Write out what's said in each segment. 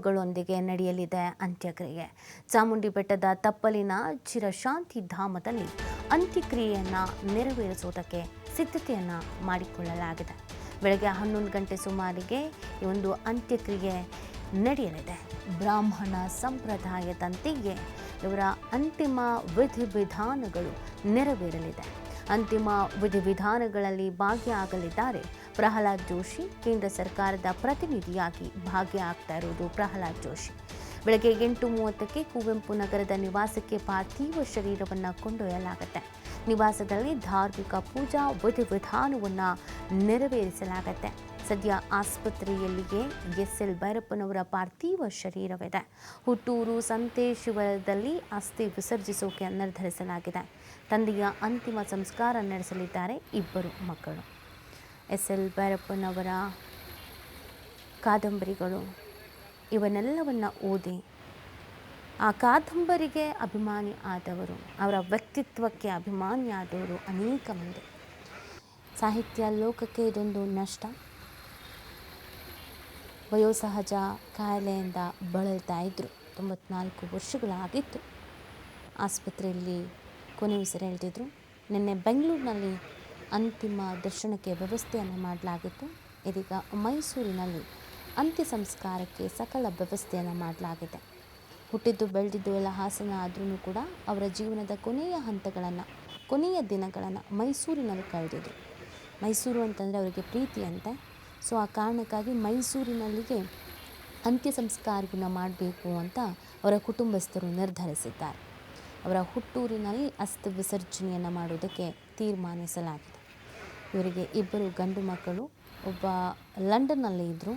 ಗಳೊಂದಿಗೆ ನಡೆಯಲಿದೆ ಅಂತ್ಯಕ್ರಿಯೆ. ಚಾಮುಂಡಿ ಬೆಟ್ಟದ ತಪ್ಪಲಿನ ಚಿರಶಾಂತಿ ಧಾಮದಲ್ಲಿ ಅಂತ್ಯಕ್ರಿಯೆಯನ್ನು ನೆರವೇರಿಸುವುದಕ್ಕೆ ಸಿದ್ಧತೆಯನ್ನು ಮಾಡಿಕೊಳ್ಳಲಾಗಿದೆ. ಬೆಳಗ್ಗೆ ಹನ್ನೊಂದು ಗಂಟೆ ಸುಮಾರಿಗೆ ಈ ಒಂದು ಅಂತ್ಯಕ್ರಿಯೆ ನಡೆಯಲಿದೆ. ಬ್ರಾಹ್ಮಣ ಸಂಪ್ರದಾಯದಂತೆಯೇ ಇವರ ಅಂತಿಮ ವಿಧಿವಿಧಾನಗಳು ನೆರವೇರಲಿದೆ. ಅಂತಿಮ ವಿಧಿವಿಧಾನಗಳಲ್ಲಿ ಭಾಗಿಯಾಗಲಿದ್ದಾರೆ. ಪ್ರಹ್ಲಾದ್ ಜೋಶಿ ಕೇಂದ್ರ ಸರ್ಕಾರದ ಪ್ರತಿನಿಧಿಯಾಗಿ ಭಾಗಿಯಾಗ್ತಾ ಇರುವುದು ಪ್ರಹ್ಲಾದ್ ಜೋಶಿ. ಬೆಳಗ್ಗೆ ಎಂಟು ಮೂವತ್ತಕ್ಕೆ ಕುವೆಂಪು ನಗರದ ನಿವಾಸಕ್ಕೆ ಪಾರ್ಥಿವ ಶರೀರವನ್ನು ಕೊಂಡೊಯ್ಯಲಾಗುತ್ತೆ. ನಿವಾಸದಲ್ಲಿ ಧಾರ್ಮಿಕ ಪೂಜಾ ವಿಧಿವಿಧಾನವನ್ನು ನೆರವೇರಿಸಲಾಗತ್ತೆ. ಸದ್ಯ ಆಸ್ಪತ್ರೆಯಲ್ಲಿಯೇ ಎಸ್ ಎಲ್ ಭೈರಪ್ಪನವರ ಪಾರ್ಥಿವ ಶರೀರವಿದೆ. ಹುಟ್ಟೂರು ಸಂತೇಶ್ವರದಲ್ಲಿ ಅಸ್ಥಿ ವಿಸರ್ಜಿಸೋಕೆ ನಿರ್ಧರಿಸಲಾಗಿದೆ. ತಂದೆಯ ಅಂತಿಮ ಸಂಸ್ಕಾರ ನಡೆಸಲಿದ್ದಾರೆ ಇಬ್ಬರು ಮಕ್ಕಳು. ಎಸ್ ಎಲ್ ಭೈರಪ್ಪನವರ ಕಾದಂಬರಿಗಳು ಇವನ್ನೆಲ್ಲವನ್ನು ಓದಿ ಆ ಕಾದಂಬರಿಗೆ ಅಭಿಮಾನಿ ಆದವರು, ಅವರ ವ್ಯಕ್ತಿತ್ವಕ್ಕೆ ಅಭಿಮಾನಿ ಆದವರು ಅನೇಕ ಮಂದಿ. ಸಾಹಿತ್ಯ ಲೋಕಕ್ಕೆ ಇದೊಂದು ನಷ್ಟ. ವಯೋಸಹಜ ಕಾಯಿಲೆಯಿಂದ ಬಳಲ್ತಾ ಇದ್ದರು ತೊಂಬತ್ನಾಲ್ಕು ವರ್ಷಗಳಾಗಿತ್ತು. ಆಸ್ಪತ್ರೆಯಲ್ಲಿ ಕೊನೆ ಹೇಳ್ತಿದ್ರು. ನಿನ್ನೆ ಬೆಂಗಳೂರಿನಲ್ಲಿ ಅಂತಿಮ ದರ್ಶನಕ್ಕೆ ವ್ಯವಸ್ಥೆಯನ್ನು ಮಾಡಲಾಗಿತ್ತು. ಇದೀಗ ಮೈಸೂರಿನಲ್ಲಿ ಅಂತ್ಯ ಸಂಸ್ಕಾರಕ್ಕೆ ಸಕಲ ವ್ಯವಸ್ಥೆಯನ್ನು ಮಾಡಲಾಗಿದೆ. ಹುಟ್ಟಿದ್ದು ಬೆಳೆದಿದ್ದು ಎಲ್ಲ ಹಾಸನ ಆದ್ರೂ ಕೂಡ ಅವರ ಜೀವನದ ಕೊನೆಯ ಹಂತಗಳನ್ನು, ಕೊನೆಯ ದಿನಗಳನ್ನು ಮೈಸೂರಿನಲ್ಲಿ ಕಳೆದಿದ್ರು. ಮೈಸೂರು ಅಂತಂದರೆ ಅವರಿಗೆ ಪ್ರೀತಿ ಅಂತೆ. ಸೊ ಆ ಕಾರಣಕ್ಕಾಗಿ ಮೈಸೂರಿನಲ್ಲಿಗೆ ಅಂತ್ಯ ಸಂಸ್ಕಾರವನ್ನು ಮಾಡಬೇಕು ಅಂತ ಅವರ ಕುಟುಂಬಸ್ಥರು ನಿರ್ಧರಿಸಿದ್ದಾರೆ. ಅವರ ಹುಟ್ಟೂರಿನಲ್ಲಿ ಅಸ್ಥಿ ವಿಸರ್ಜನೆಯನ್ನು ಮಾಡುವುದಕ್ಕೆ ತೀರ್ಮಾನಿಸಲಾಗಿದೆ. ಇವರಿಗೆ ಇಬ್ಬರು ಗಂಡು ಮಕ್ಕಳು, ಒಬ್ಬ ಲಂಡನ್ನಲ್ಲಿ ಇದ್ದರು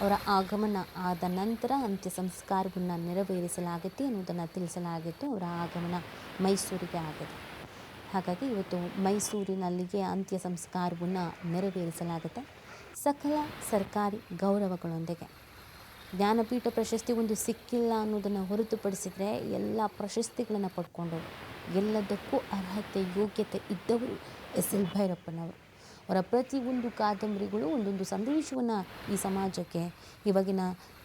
ಅವರ ಆಗಮನ ಆದ ನಂತರ ಅಂತ್ಯ ಸಂಸ್ಕಾರವನ್ನು ನೆರವೇರಿಸಲಾಗುತ್ತೆ ಅನ್ನೋದನ್ನು ತಿಳಿಸಲಾಗಿತ್ತು. ಅವರ ಆಗಮನ ಮೈಸೂರಿಗೆ ಆಗಿದೆ. ಹಾಗಾಗಿ ಇವತ್ತು ಮೈಸೂರಿನಲ್ಲಿಗೆ ಅಂತ್ಯ ಸಂಸ್ಕಾರವನ್ನು ನೆರವೇರಿಸಲಾಗುತ್ತೆ. ಸಕಲ ಸರ್ಕಾರಿ ಗೌರವಗಳೊಂದಿಗೆ. ಜ್ಞಾನಪೀಠ ಪ್ರಶಸ್ತಿ ಒಂದು ಸಿಕ್ಕಿಲ್ಲ ಅನ್ನೋದನ್ನು ಹೊರತುಪಡಿಸಿದರೆ ಎಲ್ಲ ಪ್ರಶಸ್ತಿಗಳನ್ನು ಪಡ್ಕೊಂಡವರು. ಎಲ್ಲದಕ್ಕೂ ಅರ್ಹತೆ, ಯೋಗ್ಯತೆ ಇದ್ದವರು ಎಸ್. ಎಲ್. ಭೈರಪ್ಪನವರು. ಅವರ ಪ್ರತಿಯೊಂದು ಕಾದಂಬರಿಗಳು, ಒಂದೊಂದು ಸಂದೇಶವನ್ನು ಈ ಸಮಾಜಕ್ಕೆ, ಇವಾಗಿನ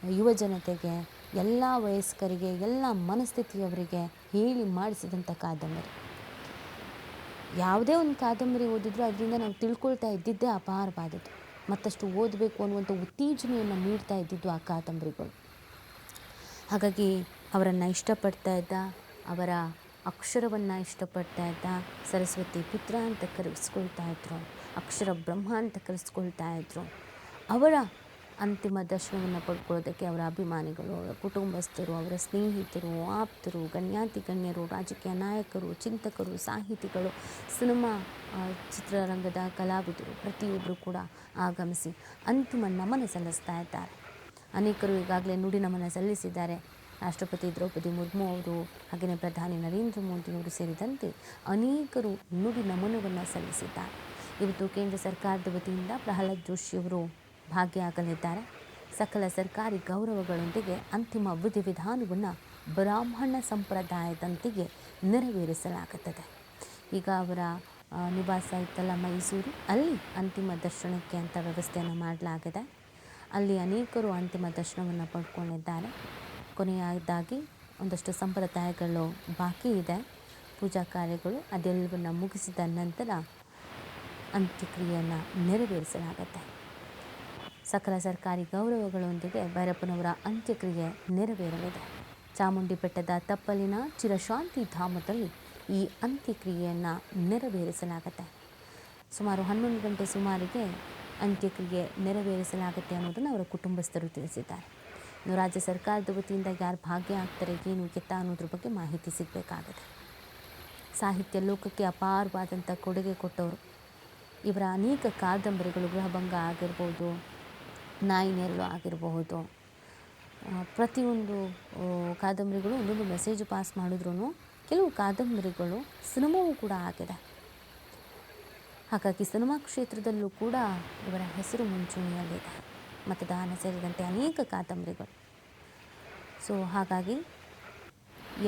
ಯುವ ಜನತೆಗೆ, ಎಲ್ಲ ವಯಸ್ಕರಿಗೆ, ಎಲ್ಲ ಮನಸ್ಥಿತಿಯವರಿಗೆ ಹೇಳಿ ಮಾಡಿಸಿದಂಥ ಕಾದಂಬರಿ. ಯಾವುದೇ ಒಂದು ಕಾದಂಬರಿ ಓದಿದ್ರು ಅದರಿಂದ ನಾವು ತಿಳ್ಕೊಳ್ತಾ ಇದ್ದಿದ್ದೇ ಅಪಾರವಾದದ್ದು. ಮತ್ತಷ್ಟು ಓದಬೇಕು ಅನ್ನುವಂಥ ಉತ್ತೇಜನೆಯನ್ನು ನೀಡ್ತಾ ಇದ್ದಿದ್ದು ಆ ಕಾದಂಬರಿಗಳು. ಹಾಗಾಗಿ ಅವರನ್ನು ಇಷ್ಟಪಡ್ತಾ ಇದ್ದ, ಅವರ ಅಕ್ಷರವನ್ನು ಇಷ್ಟಪಡ್ತಾ ಇದ್ದ ಸರಸ್ವತಿ ಪುತ್ರ ಅಂತ ಕರೆಸ್ಕೊಳ್ತಾ ಇದ್ರು, ಅಕ್ಷರ ಬ್ರಹ್ಮ ಅಂತ ಕರೆಸ್ಕೊಳ್ತಾ ಇದ್ರು, ಅವರ ಅಂತಿಮ ದರ್ಶನವನ್ನು ಪಡ್ಕೊಳ್ಳೋದಕ್ಕೆ ಅವರ ಅಭಿಮಾನಿಗಳು, ಅವರ ಕುಟುಂಬಸ್ಥರು, ಅವರ ಸ್ನೇಹಿತರು, ಆಪ್ತರು, ಗಣ್ಯಾತಿ ಗಣ್ಯರು, ರಾಜಕೀಯ ನಾಯಕರು, ಚಿಂತಕರು, ಸಾಹಿತಿಗಳು, ಸಿನಿಮಾ ಚಿತ್ರರಂಗದ ಕಲಾವಿದರು ಪ್ರತಿಯೊಬ್ಬರು ಕೂಡ ಆಗಮಿಸಿ ಅಂತಿಮ ನಮನ ಸಲ್ಲಿಸ್ತಾ ಇದ್ದಾರೆ. ಅನೇಕರು ಈಗಾಗಲೇ ನುಡಿ ನಮನ ಸಲ್ಲಿಸಿದ್ದಾರೆ. ರಾಷ್ಟ್ರಪತಿ ದ್ರೌಪದಿ ಮುರ್ಮು ಅವರು, ಹಾಗೆಯೇ ಪ್ರಧಾನಿ ನರೇಂದ್ರ ಮೋದಿಯವರು ಸೇರಿದಂತೆ ಅನೇಕರು ನುಡಿ ನಮನವನ್ನು ಸಲ್ಲಿಸಿದ್ದಾರೆ. ಇವತ್ತು ಕೇಂದ್ರ ಸರ್ಕಾರದ ವತಿಯಿಂದ ಪ್ರಹ್ಲಾದ್ ಜೋಶಿಯವರು ಭಾಗಿಯಾಗಲಿದ್ದಾರೆ. ಸಕಲ ಸರ್ಕಾರಿ ಗೌರವಗಳೊಂದಿಗೆ ಅಂತಿಮ ವಿಧಿವಿಧಾನವನ್ನು ಬ್ರಾಹ್ಮಣ ಸಂಪ್ರದಾಯದಂತೆಯೇ ನೆರವೇರಿಸಲಾಗುತ್ತದೆ. ಈಗ ಅವರ ನಿವಾಸ ಇತ್ತಲ್ಲ ಮೈಸೂರು. ಅಲ್ಲಿ ಅಂತಿಮ ದರ್ಶನಕ್ಕೆ ಅಂತ ವ್ಯವಸ್ಥೆಯನ್ನು ಮಾಡಲಾಗಿದೆ. ಅಲ್ಲಿ ಅನೇಕರು ಅಂತಿಮ ದರ್ಶನವನ್ನು ಪಡ್ಕೊಂಡಿದ್ದಾರೆ. ಕೊನೆಯದಾಗಿ ಒಂದಷ್ಟು ಸಂಪ್ರದಾಯಗಳು ಬಾಕಿ ಇದೆ. ಪೂಜಾ ಕಾರ್ಯಗಳು ಅದೆಲ್ಲವನ್ನು ಮುಗಿಸಿದ ನಂತರ ಅಂತ್ಯಕ್ರಿಯೆಯನ್ನು ನೆರವೇರಿಸಲಾಗುತ್ತೆ. ಸಕಲ ಸರ್ಕಾರಿ ಗೌರವಗಳೊಂದಿಗೆ ಭೈರಪ್ಪನವರ ಅಂತ್ಯಕ್ರಿಯೆ ನೆರವೇರಲಿದೆ. ಚಾಮುಂಡಿ ಬೆಟ್ಟದ ತಪ್ಪಲಿನ ಚಿರಶಾಂತಿ ಧಾಮದಲ್ಲಿ ಈ ಅಂತ್ಯಕ್ರಿಯೆಯನ್ನು ನೆರವೇರಿಸಲಾಗುತ್ತೆ. ಸುಮಾರು ಹನ್ನೊಂದು ಗಂಟೆ ಸುಮಾರಿಗೆ ಅಂತ್ಯಕ್ರಿಯೆ ನೆರವೇರಿಸಲಾಗುತ್ತೆ ಅನ್ನೋದನ್ನು ಅವರ ಕುಟುಂಬಸ್ಥರು ತಿಳಿಸಿದ್ದಾರೆ. ಇನ್ನು ರಾಜ್ಯ ಸರ್ಕಾರದ ವತಿಯಿಂದ ಯಾರು ಭಾಗಿಯಾಗ್ತಾರೆ ಏನು ಎತ್ತ ಅನ್ನೋದ್ರ ಬಗ್ಗೆ ಮಾಹಿತಿ ಸಿಗಬೇಕಾಗಿದೆ ಸಾಹಿತ್ಯ ಲೋಕಕ್ಕೆ ಅಪಾರವಾದಂಥ ಕೊಡುಗೆ ಕೊಟ್ಟವರು. ಇವರ ಅನೇಕ ಕಾದಂಬರಿಗಳು ಗೃಹಭಂಗ ಆಗಿರ್ಬೋದು ನಾಯಿ ನೆರಳು ಆಗಿರಬಹುದು ಪ್ರತಿಯೊಂದು ಕಾದಂಬರಿಗಳು ಒಂದೊಂದು ಮೆಸೇಜ್ ಪಾಸ್ ಮಾಡಿದ್ರೂ ಕೆಲವು ಕಾದಂಬರಿಗಳು ಸಿನಿಮಾವೂ ಕೂಡ ಆಗಿದೆ. ಹಾಗಾಗಿ ಸಿನಿಮಾ ಕ್ಷೇತ್ರದಲ್ಲೂ ಕೂಡ ಇವರ ಹೆಸರು ಮುಂಚೂಣಿಯಲ್ಲಿದೆ. ಮತದಾನ ಸೇರಿದಂತೆ ಅನೇಕ ಕಾದಂಬರಿಗಳು. ಸೊ ಹಾಗಾಗಿ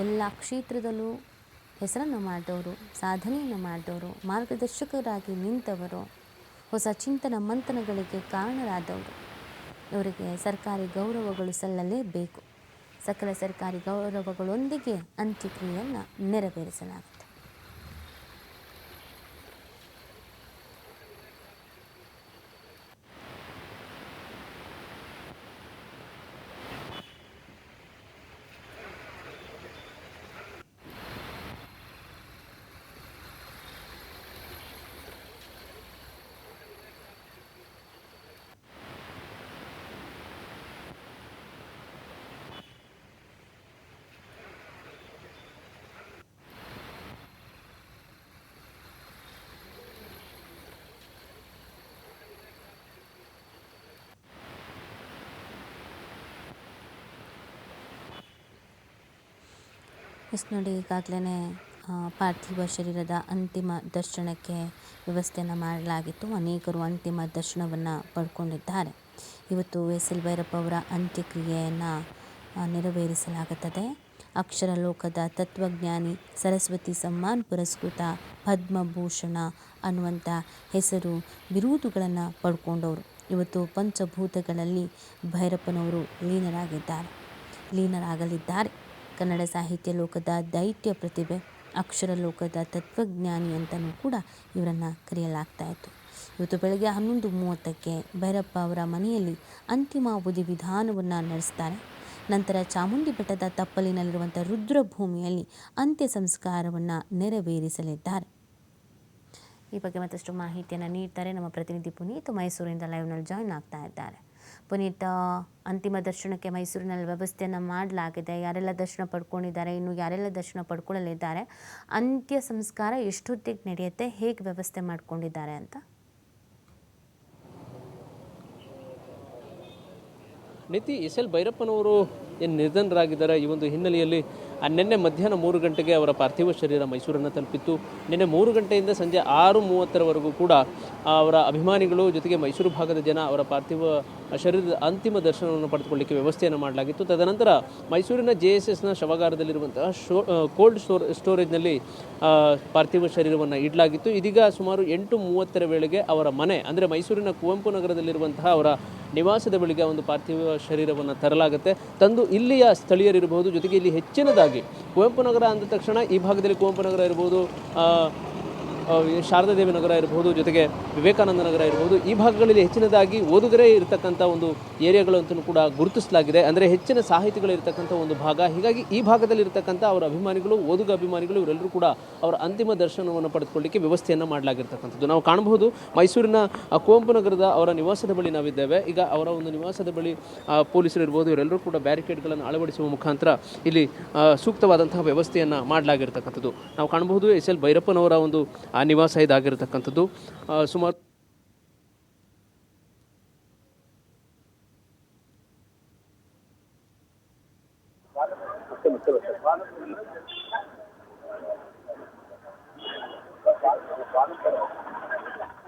ಎಲ್ಲ ಕ್ಷೇತ್ರದಲ್ಲೂ ಹೆಸರನ್ನು ಮಾಡಿದವರು, ಸಾಧನೆಯನ್ನು ಮಾಡಿದವರು, ಮಾರ್ಗದರ್ಶಕರಾಗಿ ನಿಂತವರು, ಹೊಸ ಚಿಂತನ ಮಂಥನಗಳಿಗೆ ಕಾರಣರಾದವರು. ಇವರಿಗೆ ಸರ್ಕಾರಿ ಗೌರವಗಳು ಸಲ್ಲಲೇಬೇಕು. ಸಕಲ ಸರ್ಕಾರಿ ಗೌರವಗಳೊಂದಿಗೆ ಅಂತ್ಯಕ್ರಿಯೆಯನ್ನು ನೆರವೇರಿಸಲಾಗುತ್ತೆ ಎಸ್ ನೋಡಿ ಈಗಾಗಲೇ ಪಾರ್ಥಿವ ಶರೀರದ ಅಂತಿಮ ದರ್ಶನಕ್ಕೆ ವ್ಯವಸ್ಥೆಯನ್ನು ಮಾಡಲಾಗಿತ್ತು. ಅನೇಕರು ಅಂತಿಮ ದರ್ಶನವನ್ನು ಪಡ್ಕೊಂಡಿದ್ದಾರೆ. ಇವತ್ತು ಎಸ್ ಎಲ್ ಭೈರಪ್ಪ ಅವರ ಅಂತ್ಯಕ್ರಿಯೆಯನ್ನು ನೆರವೇರಿಸಲಾಗುತ್ತದೆ. ಅಕ್ಷರ ಲೋಕದ ತತ್ವಜ್ಞಾನಿ ಸರಸ್ವತಿ ಸಮ್ಮಾನ್ ಪುರಸ್ಕೃತ ಪದ್ಮಭೂಷಣ ಅನ್ನುವಂಥ ಹೆಸರು ಬಿರುದುಗಳನ್ನು ಪಡ್ಕೊಂಡವರು. ಇವತ್ತು ಪಂಚಭೂತಗಳಲ್ಲಿ ಭೈರಪ್ಪನವರು ಲೀನರಾಗಿದ್ದಾರೆ. ಲೀನರಾಗಲಿದ್ದಾರೆ. ಕನ್ನಡ ಸಾಹಿತ್ಯ ಲೋಕದ ದೈತ್ಯ ಪ್ರತಿಭೆ, ಅಕ್ಷರ ಲೋಕದ ತತ್ವಜ್ಞಾನಿ ಅಂತಲೂ ಕೂಡ ಇವರನ್ನು ಕರೆಯಲಾಗ್ತಾ ಇತ್ತು. ಇವತ್ತು ಬೆಳಗ್ಗೆ ಹನ್ನೊಂದು ಮೂವತ್ತಕ್ಕೆ ಭೈರಪ್ಪ ಅವರ ಮನೆಯಲ್ಲಿ ಅಂತಿಮ ಬುದ್ಧಿ ವಿಧಾನವನ್ನು ನಡೆಸ್ತಾರೆ. ನಂತರ ಚಾಮುಂಡಿ ಬೆಟ್ಟದ ತಪ್ಪಲಿನಲ್ಲಿರುವಂಥ ರುದ್ರಭೂಮಿಯಲ್ಲಿ ಅಂತ್ಯ ಸಂಸ್ಕಾರವನ್ನು ನೆರವೇರಿಸಲಿದ್ದಾರೆ. ಈ ಬಗ್ಗೆ ಮತ್ತಷ್ಟು ಮಾಹಿತಿಯನ್ನು ನೀಡ್ತಾರೆ ನಮ್ಮ ಪ್ರತಿನಿಧಿ ಪುನೀತ್ ಮೈಸೂರಿಂದ ಲೈವ್ನಲ್ಲಿ ಜಾಯ್ನ್ ಆಗ್ತಾ ಇದ್ದಾರೆ. ಪುನೀತ್ ಅಂತಿಮ ದರ್ಶನಕ್ಕೆ ಮೈಸೂರಿನಲ್ಲಿ ವ್ಯವಸ್ಥೆಯನ್ನು ಮಾಡಲಾಗಿದೆ. ಯಾರೆಲ್ಲ ದರ್ಶನ ಪಡ್ಕೊಂಡಿದ್ದಾರೆ, ಇನ್ನು ಯಾರೆಲ್ಲ ದರ್ಶನ ಪಡ್ಕೊಳ್ಳಲಿದ್ದಾರೆ, ಅಂತ್ಯ ಸಂಸ್ಕಾರ ಎಷ್ಟೊತ್ತಿಗೆ ನಡೆಯುತ್ತೆ, ಹೇಗೆ ವ್ಯವಸ್ಥೆ ಮಾಡಿಕೊಂಡಿದ್ದಾರೆ ಅಂತ? ನಿತಿ ಎಸ್ ಎಲ್ ಭೈರಪ್ಪನವರು ಏನು ನಿರ್ಧನರಾಗಿದ್ದಾರೆ ಈ ಒಂದು ಹಿನ್ನೆಲೆಯಲ್ಲಿ? ನಿನ್ನೆ ಮಧ್ಯಾಹ್ನ ಮೂರು ಗಂಟೆಗೆ ಅವರ ಪಾರ್ಥಿವ ಶರೀರ ಮೈಸೂರನ್ನು ತಲುಪಿತ್ತು. ನಿನ್ನೆ ಮೂರು ಗಂಟೆಯಿಂದ ಸಂಜೆ ಆರು ಮೂವತ್ತರವರೆಗೂ ಕೂಡ ಅವರ ಅಭಿಮಾನಿಗಳು ಜೊತೆಗೆ ಮೈಸೂರು ಭಾಗದ ಜನ ಅವರ ಪಾರ್ಥಿವ ಶರೀರದ ಅಂತಿಮ ದರ್ಶನವನ್ನು ಪಡೆದುಕೊಳ್ಳಿಕ್ಕೆ ವ್ಯವಸ್ಥೆಯನ್ನು ಮಾಡಲಾಗಿತ್ತು. ತದನಂತರ ಮೈಸೂರಿನ ಜೆ ಎಸ್ ಎಸ್ನ ಶವಗಾರದಲ್ಲಿರುವಂತಹ ಶೋ ಕೋಲ್ಡ್ ಸ್ಟೋರ್ ಸ್ಟೋರೇಜ್ನಲ್ಲಿ ಪಾರ್ಥಿವ ಶರೀರವನ್ನು ಇಡಲಾಗಿತ್ತು. ಇದೀಗ ಸುಮಾರು ಎಂಟು ಮೂವತ್ತರ ವೇಳೆಗೆ ಅವರ ಮನೆ, ಅಂದರೆ ಮೈಸೂರಿನ ಕುವೆಂಪು ನಗರದಲ್ಲಿರುವಂತಹ ಅವರ ನಿವಾಸದ ಬಳಿಗೆ ಒಂದು ಪಾರ್ಥಿವ ಶರೀರವನ್ನು ತರಲಾಗುತ್ತೆ. ತಂದು ಇಲ್ಲಿಯ ಸ್ಥಳೀಯರಿರಬಹುದು, ಜೊತೆಗೆ ಇಲ್ಲಿ ಹೆಚ್ಚಿನದಾಗಿ ಕುವೆಂಪು ನಗರ ಅಂದ ತಕ್ಷಣ ಈ ಭಾಗದಲ್ಲಿ ಕುವೆಂಪು ನಗರ ಇರ್ಬೋದು ಶಾರದಾದೇವಿ ನಗರ ಇರ್ಬೋದು, ಜೊತೆಗೆ ವಿವೇಕಾನಂದ ನಗರ ಇರ್ಬೋದು, ಈ ಭಾಗಗಳಲ್ಲಿ ಹೆಚ್ಚಿನದಾಗಿ ಓದುಗರೇ ಇರತಕ್ಕಂಥ ಒಂದು ಏರಿಯಾಗಳಂತೂ ಕೂಡ ಗುರುತಿಸಲಾಗಿದೆ. ಅಂದರೆ ಹೆಚ್ಚಿನ ಸಾಹಿತಿಗಳು ಇರತಕ್ಕಂಥ ಒಂದು ಭಾಗ. ಹೀಗಾಗಿ ಈ ಭಾಗದಲ್ಲಿ ಇರತಕ್ಕಂಥ ಅವರ ಅಭಿಮಾನಿಗಳು, ಓದುಗ ಅಭಿಮಾನಿಗಳು, ಇವರೆಲ್ಲರೂ ಕೂಡ ಅವರ ಅಂತಿಮ ದರ್ಶನವನ್ನು ಪಡೆದುಕೊಳ್ಳಿಕ್ಕೆ ವ್ಯವಸ್ಥೆಯನ್ನು ಮಾಡಲಾಗಿರ್ತಕ್ಕಂಥದ್ದು. ನಾವು ಕಾಣಬಹುದು ಮೈಸೂರಿನ ಕುವೆಂಪು ನಗರದ ಅವರ ನಿವಾಸದ ಬಳಿ ನಾವಿದ್ದೇವೆ. ಈಗ ಅವರ ಒಂದು ನಿವಾಸದ ಬಳಿ ಪೊಲೀಸರು ಇರ್ಬೋದು, ಇವರೆಲ್ಲರೂ ಕೂಡ ಬ್ಯಾರಿಕೇಡ್ಗಳನ್ನು ಅಳವಡಿಸುವ ಮುಖಾಂತರ ಇಲ್ಲಿ ಸೂಕ್ತವಾದಂತಹ ವ್ಯವಸ್ಥೆಯನ್ನು ಮಾಡಲಾಗಿರ್ತಕ್ಕಂಥದ್ದು. ನಾವು ಕಾಣಬಹುದು ಎಸ್ ಎಲ್ ಭೈರಪ್ಪನವರ ಒಂದು ಆ ನಿವಾಸ ಇದಾಗಿರ್ತಕ್ಕಂಥದ್ದು. ಸುಮಾರು